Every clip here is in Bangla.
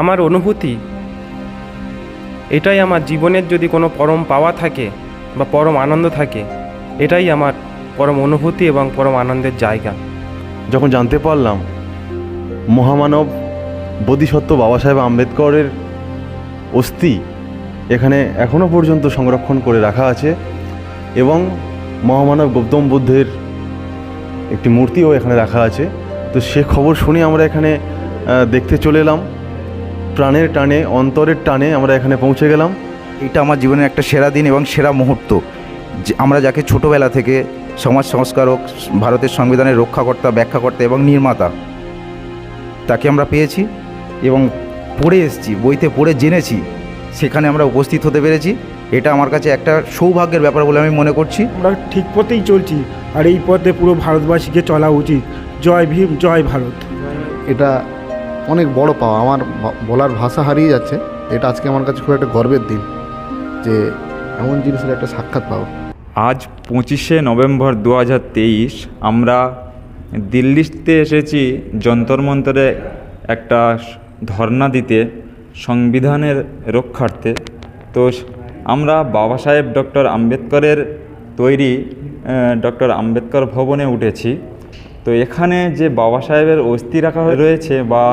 আমার অনুভূতি? এটাই আমার জীবনের যদি কোনো পরম পাওয়া থাকে বা পরম আনন্দ থাকে, এটাই আমার পরম অনুভূতি এবং পরম আনন্দের জায়গা। যখন জানতে পারলাম, মহামানব বোধিসত্ত্ব বাবা সাহেব আম্বেদকরের অস্থি এখানে এখনও পর্যন্ত সংরক্ষণ করে রাখা আছে এবং মহামানব গৌতম বুদ্ধের একটি মূর্তিও এখানে রাখা আছে। তো সে খবর শুনে আমরা এখানে দেখতে চলে এলাম। প্রাণের টানে অন্তরের টানে আমরা এখানে পৌঁছে গেলাম। এটা আমার জীবনের একটা সেরা দিন এবং সেরা মুহূর্ত। যে আমরা যাকে ছোটোবেলা থেকে সমাজ সংস্কারক ভারতের সংবিধানের রক্ষাকর্তা ব্যাখ্যাকর্তা এবং নির্মাতা তাকে আমরা পেয়েছি এবং পড়ে এসেছি বইতে পড়ে জেনেছি সেখানে আমরা উপস্থিত হতে পেরেছি। এটা আমার কাছে একটা সৌভাগ্যের ব্যাপার বলে আমি মনে করছি। আমরা ঠিক পথেই চলছি আর এই পথে পুরো ভারতবাসীকে চলা উচিত। জয় ভীম জয় ভারত। এটা অনেক বড় পাওয়া। আমার বলার ভাষা হারিয়ে যাচ্ছে। এটা আজকে আমার কাছে খুব একটা গর্বের দিন যে এমন জিনিসের একটা সাক্ষাৎ পাওয়া আজ পঁচিশে নভেম্বর দু হাজার তেইশ আমরা দিল্লিতে এসেছি যন্তর মন্তরে একটা ধর্ণা দিতে সংবিধানের রক্ষার্থে। তো আমরা বাবা সাহেব ডক্টর আম্বেদকরের তৈরি ডক্টর আম্বেদকর ভবনে উঠেছি। তো এখানে যে বাবা সাহেবের অস্থি রাখা রয়েছে বা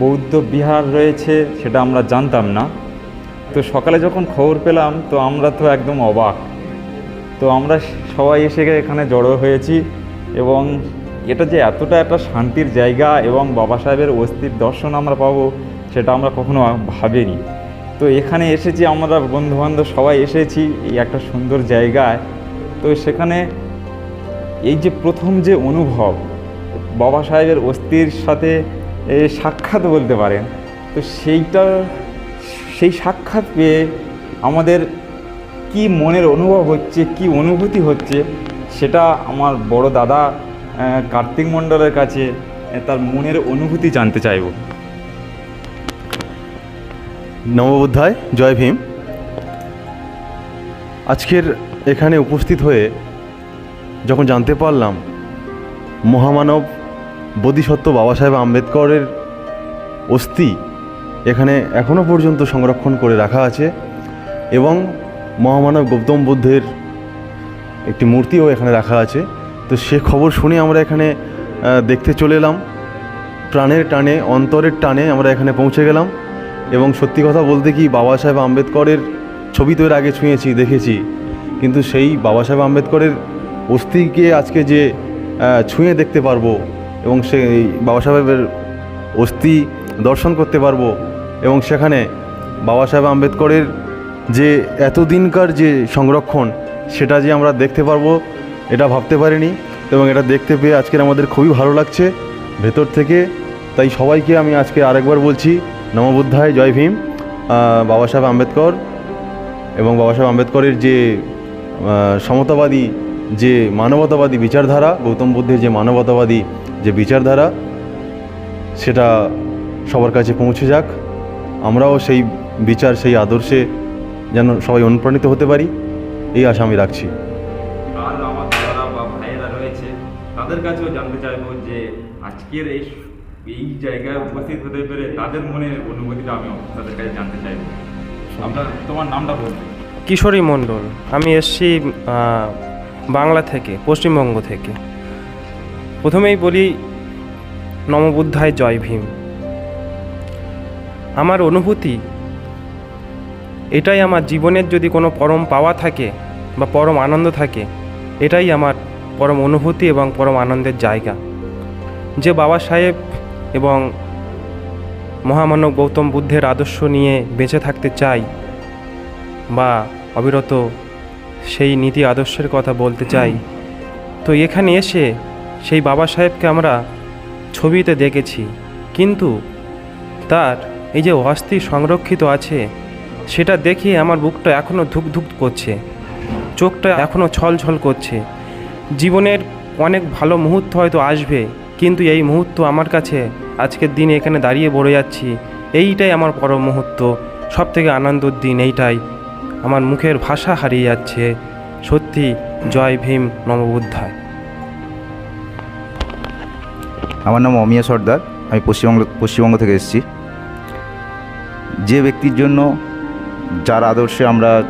বৌদ্ধ বিহার রয়েছে সেটা আমরা জানতাম না। তো সকালে যখন খবর পেলাম তো আমরা তো একদম অবাক। তো আমরা সবাই এসে এখানে জড়ো হয়েছি এবং এটা যে এতটা একটা শান্তির জায়গা এবং বাবা সাহেবের অস্থির দর্শন আমরা পাবো সেটা আমরা কখনো ভাবিনি। তো এখানে এসেছি আমরা বন্ধুবান্ধব সবাই এসেছি এই একটা সুন্দর জায়গায়। তো সেখানে এই যে প্রথম যে অনুভব, বাবা সাহেবের অস্থির সাথে সাক্ষাৎ বলতে পারেন, তো সেইটা, সেই সাক্ষাৎ পেয়ে আমাদের কি মনের অনুভব হচ্ছে, কি অনুভূতি হচ্ছে, সেটা আমার বড় দাদা কার্তিক মণ্ডলের কাছে তার মনের অনুভূতি জানতে চাইব। নববোধ্যায় জয় ভীম। আজকের এখানে উপস্থিত হয়ে যখন জানতে পারলাম মহামানব বোধিসত্ত্ব বাবা সাহেব আম্বেদকরের অস্থি এখানে এখনও পর্যন্ত সংরক্ষণ করে রাখা আছে এবং মহামানব গৌতম বুদ্ধের একটি মূর্তিও এখানে রাখা আছে। তো সে খবর শুনে আমরা এখানে দেখতে চলে এলাম। প্রাণের টানে, অন্তরের টানে আমরা এখানে পৌঁছে গেলাম এবং সত্যি কথা বলতে কি বাবা সাহেব আম্বেদকরের ছবি তো এর আগে ছুঁয়েছি, দেখেছি। কিন্তু সেই বাবা সাহেব আম্বেদকরের অস্থিকে আজকে যে ছুঁয়ে দেখতে পারব এবং সেই বাবা সাহেবের অস্থি দর্শন করতে পারব এবং সেখানে বাবা সাহেব আম্বেদকরের যে এতদিনকার যে সংরক্ষণ, সেটা যে আমরা দেখতে পারব, এটা ভাবতে পারিনি এবং এটা দেখতে পেয়ে আজকের আমাদের খুবই ভালো লাগছে ভেতর থেকে। তাই সবাইকে আমি আজকে আরেকবার বলছি, নমবুদ্ধায়, জয় ভীম। বাবা সাহেব আম্বেদকর এবং বাবা সাহেব আম্বেদকরের যে সমতাবাদী যে মানবতাবাদী বিচারধারা গৌতম বুদ্ধের যে মানবতাবাদী যে বিচারধারা সেটা সবার কাছে পৌঁছে যাক। আমরাও সেই বিচার সেই আদর্শে যেন সবাই অনুপ্রাণিত হতে পারি এই আশা আমি রাখছি। আর আমার দাদারা বা ভাইয়েরা রয়েছে তাদের কাছেও জানতে চাইব যে আজকের এই এই জায়গায় উপস্থিত হতে পেরে তাদের মনে অনুভূতিটা আমি তাদের কাছে জানতে চাইব। আপনার তোমার নামটা বলুন। কিশোরী মণ্ডল আমি এসছি বাংলা থেকে, পশ্চিমবঙ্গ থেকে। প্রথমেই বলি, নমবুদ্ধায় জয় ভীম। আমার অনুভূতি, এটাই আমার জীবনের যদি কোনো পরম পাওয়া থাকে বা পরম আনন্দ থাকে, এটাই আমার পরম অনুভূতি এবং পরম আনন্দের জায়গা। যে বাবা সাহেব এবং মহামানব গৌতম বুদ্ধের আদর্শ নিয়ে বেঁচে থাকতে চাই বা অবিরত সেই নীতি আদর্শের কথা বলতে চাই। তো এখানে এসে সেই বাবা সাহেবকে আমরা ছবিতে দেখেছি। কিন্তু তার এই যে অস্থি সংরক্ষিত আছে, সেটা দেখে আমার বুকটা এখনও ধুক ধুক করছে। চোখটা এখনও ছল ছল করছে। জীবনের অনেক ভালো মুহূর্ত হয়তো আসবে, কিন্তু এই মুহূর্ত আমার কাছে আজকের দিনে এখানে দাঁড়িয়ে বড়ে যাচ্ছি। এইটাই আমার পরম মুহূর্ত। সব থেকে আনন্দর দিন, এইটাই। আমার মুখের ভাষা হারিয়ে যাচ্ছে। সত্যি, জয় ভীম নমবুদ্ধায় আমার নাম অমিয়া সর্দার। আমি পশ্চিমবঙ্গ পশ্চিমবঙ্গ থেকে এসেছি। যে ব্যক্তির জন্য যার আদর্শে আমরা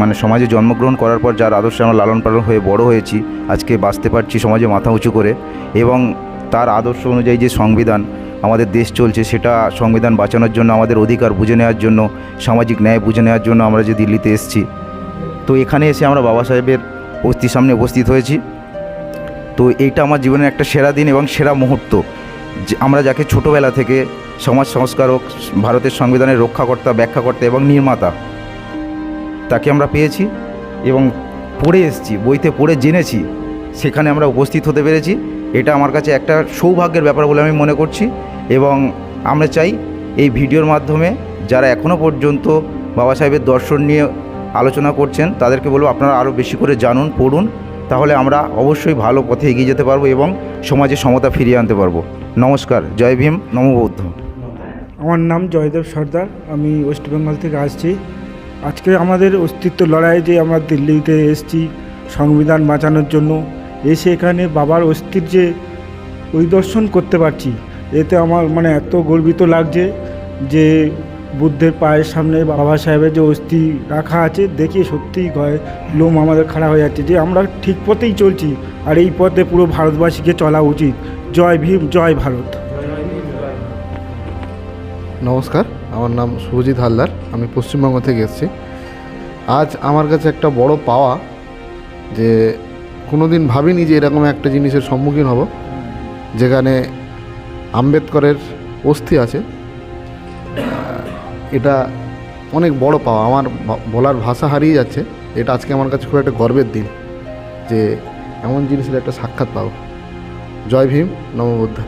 মানে সমাজে জন্মগ্রহণ করার পর যার আদর্শে আমরা লালন পালন হয়ে বড় হয়েছি, আজকে বাঁচতে পারছি সমাজে মাথা উঁচু করে এবং তার আদর্শ অনুযায়ী যে সংবিধান আমাদের দেশ চলছে, সেটা সংবিধান বাঁচানোর জন্য, আমাদের অধিকার বুঝে নেওয়ার জন্য, সামাজিক ন্যায় বুঝে নেওয়ার জন্য আমরা যে দিল্লিতে এসেছি। তো এখানে এসে আমরা বাবা সাহেবের অস্থির সামনে উপস্থিত হয়েছি। তো এইটা আমার জীবনের একটা সেরা দিন এবং সেরা মুহূর্ত। আমরা যাকে ছোটোবেলা থেকে সমাজ সংস্কারক, ভারতের সংবিধানের রক্ষাকর্তা, ব্যাখ্যাকর্তা এবং নির্মাতা, তাকে আমরা পেয়েছি এবং পড়ে এসেছি, বইতে পড়ে জেনেছি, সেখানে আমরা উপস্থিত হতে পেরেছি। এটা আমার কাছে একটা সৌভাগ্যের ব্যাপার বলে আমি মনে করছি এবং আমরা চাই এই ভিডিওর মাধ্যমে যারা এখনও পর্যন্ত বাবা সাহেবের দর্শন নিয়ে আলোচনা করছেন, তাদেরকে বলব আপনারা আরও বেশি করে জানুন, পড়ুন, তাহলে আমরা অবশ্যই ভালো পথে এগিয়ে যেতে পারব এবং সমাজে সমতা ফিরিয়ে আনতে পারব। নমস্কার, জয় ভীম নমবৌদ্ধ আমার নাম জয়দেব সর্দার, আমি ওয়েস্ট বেঙ্গল থেকে আসছি। আজকে আমাদের অস্তিত্ব লড়াই যে আমরা দিল্লিতে এসেছি সংবিধান বাঁচানোর জন্য এসে এখানে বাবার অস্থির যে পরিদর্শন করতে পারছি। এতে আমার মানে এত গর্বিত লাগছে যে বুদ্ধের পায়ের সামনে বাবা সাহেবের যে অস্থি রাখা আছে, দেখে সত্যিই গয়ে লোম আমাদের খাড়া হয়ে যাচ্ছে যে আমরা ঠিক পথেই চলছি আর এই পথে পুরো ভারতবাসীকে চলা উচিত। জয় ভীম, জয় ভারত। নমস্কার, আমার নাম সুরজিৎ হালদার, আমি পশ্চিমবঙ্গ থেকে এসেছি। আজ আমার কাছে একটা বড় পাওয়া যে কোনো দিন ভাবিনি যে এরকম একটা জিনিসের সম্মুখীন হব। যেখানে আম্বেদকরের অস্থি আছে। এটা অনেক বড় পাওয়া। আমার বলার ভাষা হারিয়ে যাচ্ছে। এটা আজকে আমার কাছে খুব একটা গর্বের দিন যে এমন জিনিসের একটা সাক্ষাৎ পাও জয় ভীম, নমবুদ্ধ।